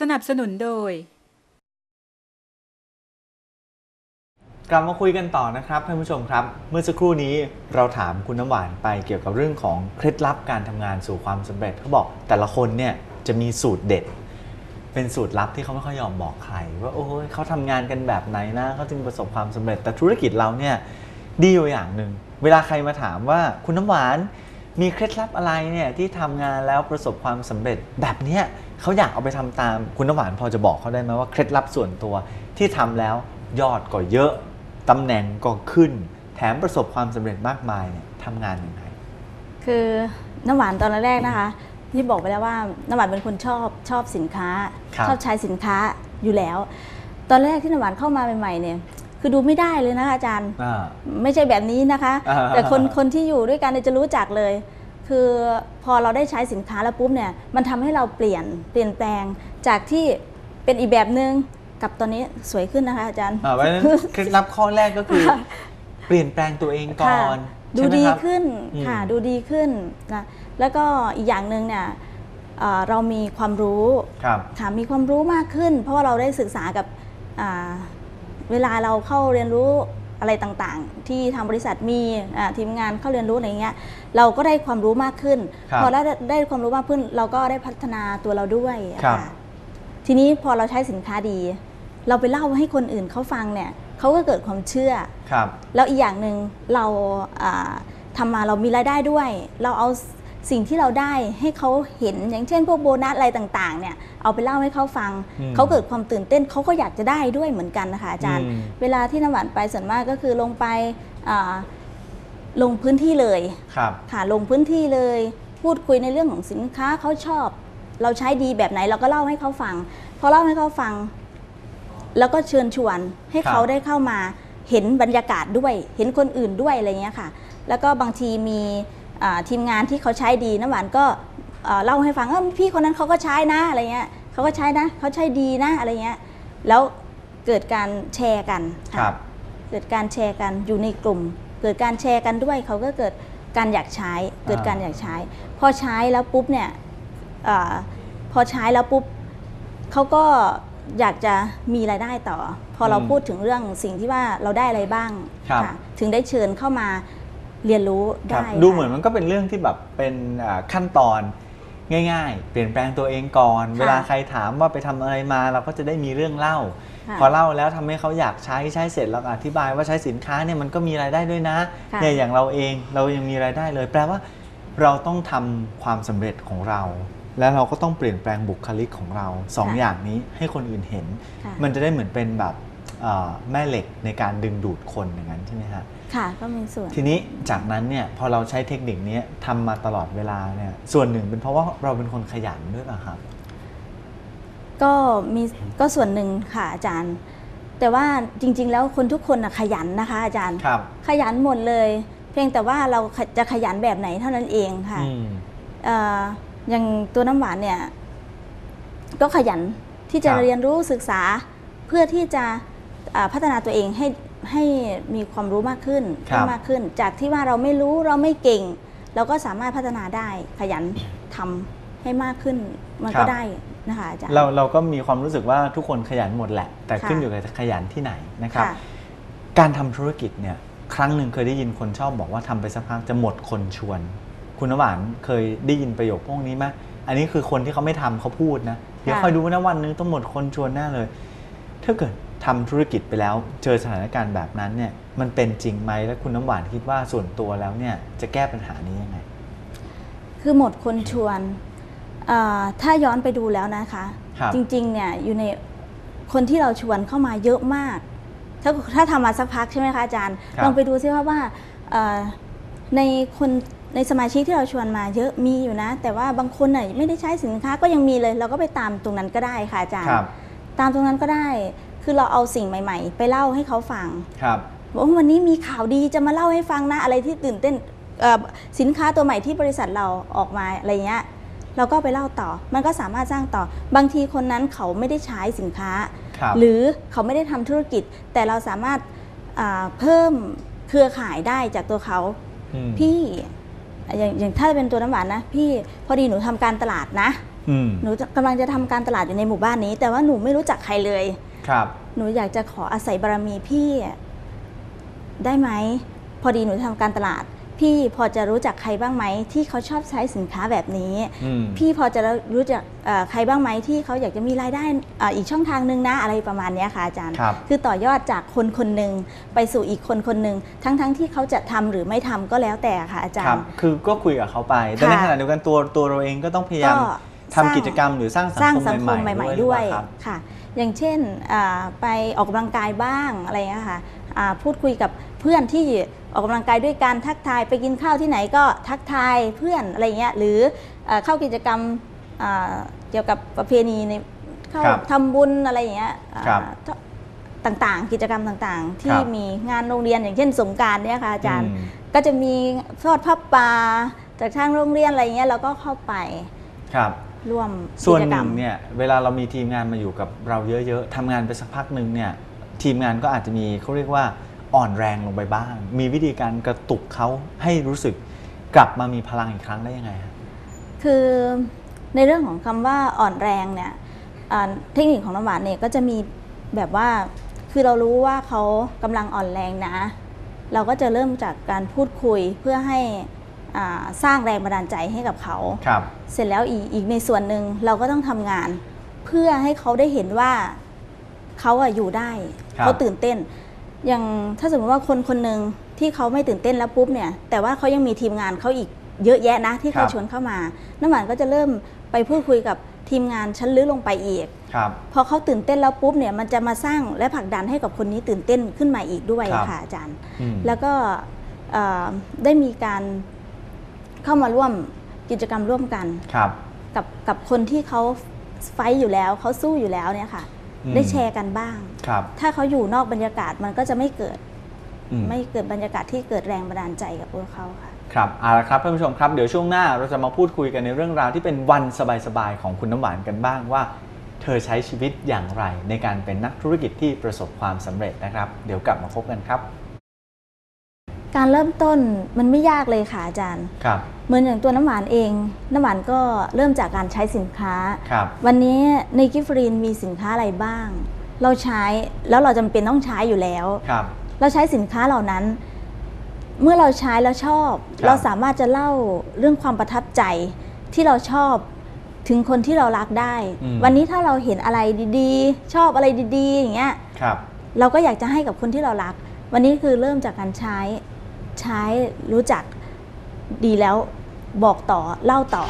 สนับสนุนโดย กลับมาคุยกันต่อนะครับท่านผู้ชมครับ เมื่อสักครู่นี้เราถามคุณน้ำหวานไปเกี่ยวกับเรื่องของเคล็ดลับการทำงานสู่ความสำเร็จเขาบอกแต่ละคนเนี่ยจะมีสูตรเด็ด เป็นสูตรลับที่เขาไม่ค่อยยอมบอกใคร ว่าโอ้ยเขาทำงานกันแบบไหนนะเขาจึงประสบความสำเร็จ แต่ธุรกิจเราเนี่ยดีอยู่อย่างหนึ่งเวลาใครมาถามว่าคุณน้ำหวานมีเคล็ดลับอะไรเนี่ยที่ทำงานแล้วประสบความสำเร็จแบบเนี้ย เขาอยากเอาไปทำตามคุณน้ำหวานพอจะบอกเขาได้ไหมว่าเคล็ดลับส่วนตัวที่ทำแล้วยอดก็เยอะตำแหน่งก็ขึ้น แถมประสบความสำเร็จมากมายเนี่ยทำงานยังไงคือน้ำหวานตอนแรกนะคะที่บอกไปแล้วว่าน้ำหวานเป็นคนชอบชอบสินค้าครับชอบใช้สินค้าอยู่แล้ว ตอนแรกที่น้ำหวานเข้ามาใหม่ๆเนี่ยคือดูไม่ได้เลยนะคะอาจารย์อ่าไม่ใช่แบบนี้นะคะอ่าแต่คนคนที่อยู่ด้วยกันเนี่ยจะรู้จักเลย คือพอเราได้ใช้สินค้าแล้วปุ๊บเนี่ยมันทำให้เราเปลี่ยนเปลี่ยนแปลงจากที่เป็นอีกแบบนึงกับตอนนี้สวยขึ้นนะคะอาจารย์อ่าเพราะฉะนั้นเคล็ดลับข้อแรกก็คือเปลี่ยนแปลงตัวเองก่ค่ะอนดูใช่ไหมดีครับขึ้นอืมค่ะดูดีขึ้นนะแล้วก็อีกอย่างหนึ่งเนี่ยเอ่อเรามีความรู้ครับค่ะมีความรู้มากขึ้น เพราะว่าเราได้ศึกษากับอ่าเวลาเราเข้าเรียนรู้ อะไรต่างๆ ที่ทางบริษัทมีอ่าทีมงานเข้าเรียนรู้อะไรเงี้ยเราก็ได้ความรู้มากขึ้นครับพอได้ได้ความรู้มากขึ้น เราก็ได้พัฒนาตัวเราด้วยครับค่ะทีนี้พอเราใช้สินค้าดี เราไปเล่าให้คนอื่นเขาฟังเนี่ยเขาก็เกิดความเชื่อครับแล้วอีกอย่างหนึ่งเราอ่าทำมาเรามีรายได้ด้วย เราเอา สิ่งที่เราได้ให้เขาเห็นอย่างเช่น พวกโบนัสอะไรต่างๆเนี่ยเอาไปเล่าให้เขาฟังอืมเขาเกิดความตื่นเต้นเขาก็อยากจะได้ด้วยเหมือนกันนะคะอาจารย์อืมเวลาที่น้ำหวานไปส่วนมากก็คือลงไปอ่าลงพื้นที่เลยครับค่ะลงพื้นที่เลย พูดคุยในเรื่องของสินค้าเขาชอบ เราใช้ดีแบบไหนเราก็เล่าให้เขาฟังพอเล่าให้เขาฟัง แล้วก็เชิญชวนให้ครับเขาได้เข้ามาเห็นบรรยากาศด้วย เห็นคนอื่นด้วยอะไรเงี้ยค่ะ แล้วก็บางทีมีอ่า ทีมงานที่เขาใช้ดีน้ำหวานก็เอ่อเล่าให้ฟังเออพี่คนนั้นเขาก็ใช้นะอะไรเงี้ยเขาก็ใช้นะเขาใช้ดีนะอะไรเงี้ยแล้วเกิดการแชร์กันค่ะครับเกิดการแชร์กันอยู่ในกลุ่ม เกิดการแชร์กันด้วยเขาก็เกิดการอยากใช้ เกิดการอยากใช้ พอใช้แล้วปุ๊บเนี่ยอาพอใช้แล้วปุ๊บเขาก็อยากจะมีรายได้ต่อ พอเราอืมพูดถึงเรื่องสิ่งที่ว่าเราได้อะไรบ้างครับค่ะถึงได้เชิญเข้ามา เรียนรู้ครับได้ ดูค่ะเหมือนมันก็เป็นเรื่องที่แบบเป็นอ่าขั้นตอนง่ายๆ เปลี่ยนแปลงตัวเองก่อนค่ะเวลาใครถามว่าไปทำอะไรมาเราก็จะได้มีเรื่องเล่าค่ะพอเล่าแล้วทำให้เขาอยากใช้ใช้เสร็จเราก็อธิบายว่าใช้สินค้าเนี่ยมันก็มีรายได้ด้วยนะค่ะเนี่ยอย่างเราเองเรายังมีรายได้เลย แปลว่าเราต้องทำความสำเร็จของเรา แล้วเราก็ต้องเปลี่ยนแปลงบุคลิกของเราสองอย่างนี้ให้คนอื่นเห็นค่ะมันจะได้เหมือนเป็นแบบเอ่อ แม่เหล็กในการดึงดูดคนอย่างนั้นใช่ไหมฮะค่ะก็มีส่วน ทีนี้จากนั้นเนี่ยพอเราใช้เทคนิคนี้ทำมาตลอดเวลาเนี่ยส่วนหนึ่งเป็นเพราะว่าเราเป็นคนขยันด้วยป่ะครับ ก็มีก็ส่วนหนึ่งค่ะอาจารย์ แต่ว่าจริง ๆ แล้วคนทุกคนนะขยันนะคะ อาจารย์ครับขยันหมดเลย เพียงแต่ว่าเราจะขยันแบบไหนเท่านั้นเองค่ะอืมเอ่ออย่างตัวน้ำหวานเนี่ย ก็ขยันที่จะครับเรียนรู้ศึกษาเพื่อที่จะอ่า พัฒนาตัวเองให้ให้มีความรู้มากขึ้นครับให้มากขึ้น จากที่ว่าเราไม่รู้เราไม่เก่ง เราก็สามารถพัฒนาได้ขยันทำให้มากขึ้นมันก็ได้นะคะอาจารย์ เราเราก็มีความรู้สึกว่าทุกคนขยันหมดแหละ แต่ค่ะ ขึ้นอยู่กับขยันที่ไหนนะครับค่ะการทำธุรกิจเนี่ยครั้งหนึ่งเคยได้ยินคนชอบบอกว่าทำไปสักพักจะหมดคนชวน คุณน้ำหวานเคยได้ยินประโยคพวกนี้ไหมอันนี้คือคนที่เขาไม่ทำเขาพูดนะเดี๋ยวค่ะคอยดูนะวันหนึงต้องหมดคนชวนแน่เลย ถ้าเกิด ทำธุรกิจไปแล้ว เจอสถานการณ์แบบนั้นเนี่ยมันเป็นจริงไหมและคุณน้ำหวานคิดว่าส่วนตัวแล้วเนี่ยจะแก้ปัญหานี้ยังไง คือหมดคนชวนเอ่อถ้าย้อนไปดูแล้วนะคะครับจริงๆเนี่ยอยู่ในคนที่เราชวนเข้ามาเยอะมาก ถ้าถ้าทำมาสักพักใช่ไหมคะอาจารย์ครับลองไปดูซิว่าว่าเอ่อในคนในสมาชิกที่เราชวนมาเยอะมีอยู่นะ แต่ว่าบางคนน่ะไม่ได้ใช้สินค้าก็ยังมีเลย เราก็ไปตามตรงนั้นก็ได้ค่ะอาจารย์ครับตามตรงนั้นก็ได้ คือเราเอาสิ่งใหม่ ๆ ไปเล่าให้เขาฟังครับบอกว่าวันนี้มีข่าวดีจะมาเล่าให้ฟังนะอะไรที่ตื่นเต้นเอ่อสินค้าตัวใหม่ที่บริษัทเราออกมาอะไรเงี้ยเราก็ไปเล่าต่อ มันก็สามารถสร้างต่อ บางทีคนนั้นเขาไม่ได้ใช้สินค้าครับหรือเขาไม่ได้ทำธุรกิจ แต่เราสามารถอ่าเพิ่มเครือข่ายได้จากตัวเขาอืมพี่อย่างอย่างถ้าเป็นตัวน้ำหวานนะพี่พอดีหนูทำการตลาดนะอืมหนูจะกำลังจะทำการตลาดอยู่ในหมู่บ้านนี้ แต่ว่าหนูไม่รู้จักใครเลย ครับ หนูอยากจะขออาศัยบารมีพี่ได้ไหม พอดีหนูทำการตลาด พี่พอจะรู้จักใครบ้างไหม ที่เขาชอบใช้สินค้าแบบนี้อืมพี่พอจะรู้จักเอ่อใครบ้างไหมที่เขาอยากจะมีรายได้เอ่ออีกช่องทางหนึ่งนะอะไรประมาณเนี้ยค่ะอาจารย์ครับคือต่อยอดจากคนคนหนึ่งไปสู่อีกคนคนหนึ่งทั้งทั้งที่เขาจะทำหรือไม่ทำก็แล้วแต่ค่ะอาจารครับย์คือก็คุยกับเขาไปแต่ค่ะในขณะเดียวกันตัวตัวเราเองก็ต้องพยายามก็ ทำกิจกรรมหรือสร้างสร้างสัสังงคคมมใหใหม่ม่ ๆๆ ด้ด้ววยยหรือเปล่าครับ ค่ะ อย่างเช่นอ่าไปออกกำลังกายบ้างอะไรเงี้ยค่ะอ่าพูดคุยกับเพื่อนที่ออกกำลังกายด้วยกันทักทายไปกินข้าวที่ไหนก็ทักทายเพื่อนอะไรเงี้ยหรือเอ่อเข้ากิจกรรมอ่าเกี่ยวกับประเพณีในเข้าครับทำบุญอะไรอย่างเงี้ยอ่าครับต่างๆ กิจกรรมต่างๆ ที่ครับ มีงานโรงเรียนอย่างเช่นสงกรารเนี่ยค่ะอาจารย์อืมก็จะมีทอดผ้าป่าจากทางโรงเรียนอะไรเงี้ยเราก็เข้าไป ครับ ร่วมส่วนกิจหกรรนึ่มงเนี่ยเวลาเรามีทีมงานมาอยู่กับเราเยอะๆทำงานไปสักพักหนึ่งเนี่ยทีมงานก็อาจจะมีเขาเรียกว่าอ่อนแรงลงไปบ้าง มีวิธีการกระตุกเขาให้รู้สึกกลับมามีพลังอีกครั้งได้ยังไงฮะ คือในเรื่องของคำว่าอ่อนแรงเนี่ยอ่าเทคนิคของน้ำหวานเนี่ยก็จะมีแบบว่าคือเรารู้ว่าเขากำลังอ่อนแรงนะ เราก็จะเริ่มจากการพูดคุยเพื่อให้อ่า สร้างแรงบันดาลใจให้กับเขาครับเสร็จแล้วอีกอีกในส่วนหนึ่งเราก็ต้องทำงาน เพื่อให้เขาได้เห็นว่าเขาอะอยู่ได้ครับเขาตื่นเต้น อย่างถ้าสมมติว่าคนคนหนึ่งที่เขาไม่ตื่นเต้นแล้วปุ๊บเนี่ย แต่ว่าเขายังมีทีมงานเขาอีกเยอะแยะนะที่เขาชวนเข้ามา น้ำหวานก็จะเริ่มไปพูดคุยกับทีมงานชั้นลึกลงไปอีกครับพอเขาตื่นเต้นแล้วปุ๊บเนี่ยมันจะมาสร้างและผลักดันให้กับคนนี้ตื่นเต้นขึ้นมาอีกด้วยครับค่ะอาจารย์อืมแล้วก็เอ่อได้มีการ เข้ามาร่วมกิจกรรมร่วมกัน ครับ กับกับคนที่เขาไฟท์อยู่แล้วเขาสู้อยู่แล้วเนี่ยค่ะ อืม ได้แชร์กันบ้าง ครับ ถ้าเขาอยู่นอกบรรยากาศมันก็จะไม่เกิด อืม ไม่เกิดบรรยากาศที่เกิดแรงบันดาลใจกับพวกเขาค่ะ ครับเอาละครับท่านผู้ชมครับ เดี๋ยวช่วงหน้าเราจะมาพูดคุยกันในเรื่องราวที่เป็นวันสบายๆของคุณน้ำหวานกันบ้างว่า เธอใช้ชีวิตอย่างไรในการเป็นนักธุรกิจที่ประสบความสำเร็จนะครับ เดี๋ยวกลับมาพบกันครับ การเริ่มต้นมันไม่ยากเลยค่ะอาจารย์ ครับ เหมือนอย่างตัวน้ำหวานเอง น้ำหวานก็เริ่มจากการใช้สินค้า ครับ วันนี้ในกิฟฟรีนมีสินค้าอะไรบ้าง เราใช้แล้วเราจำเป็นต้องใช้อยู่แล้ว ครับ เราใช้สินค้าเหล่านั้น เมื่อเราใช้แล้วชอบ ครับ เราสามารถจะเล่าเรื่องความประทับใจที่เราชอบถึงคนที่เรารักได้ อืม วันนี้ถ้าเราเห็นอะไรดีๆ ชอบอะไรดีๆ อย่างเงี้ย ครับ เราก็อยากจะให้กับคนที่เรารัก วันนี้คือเริ่มจากการใช้ ใช้รู้จักดีแล้วบอกต่อเล่าต่อ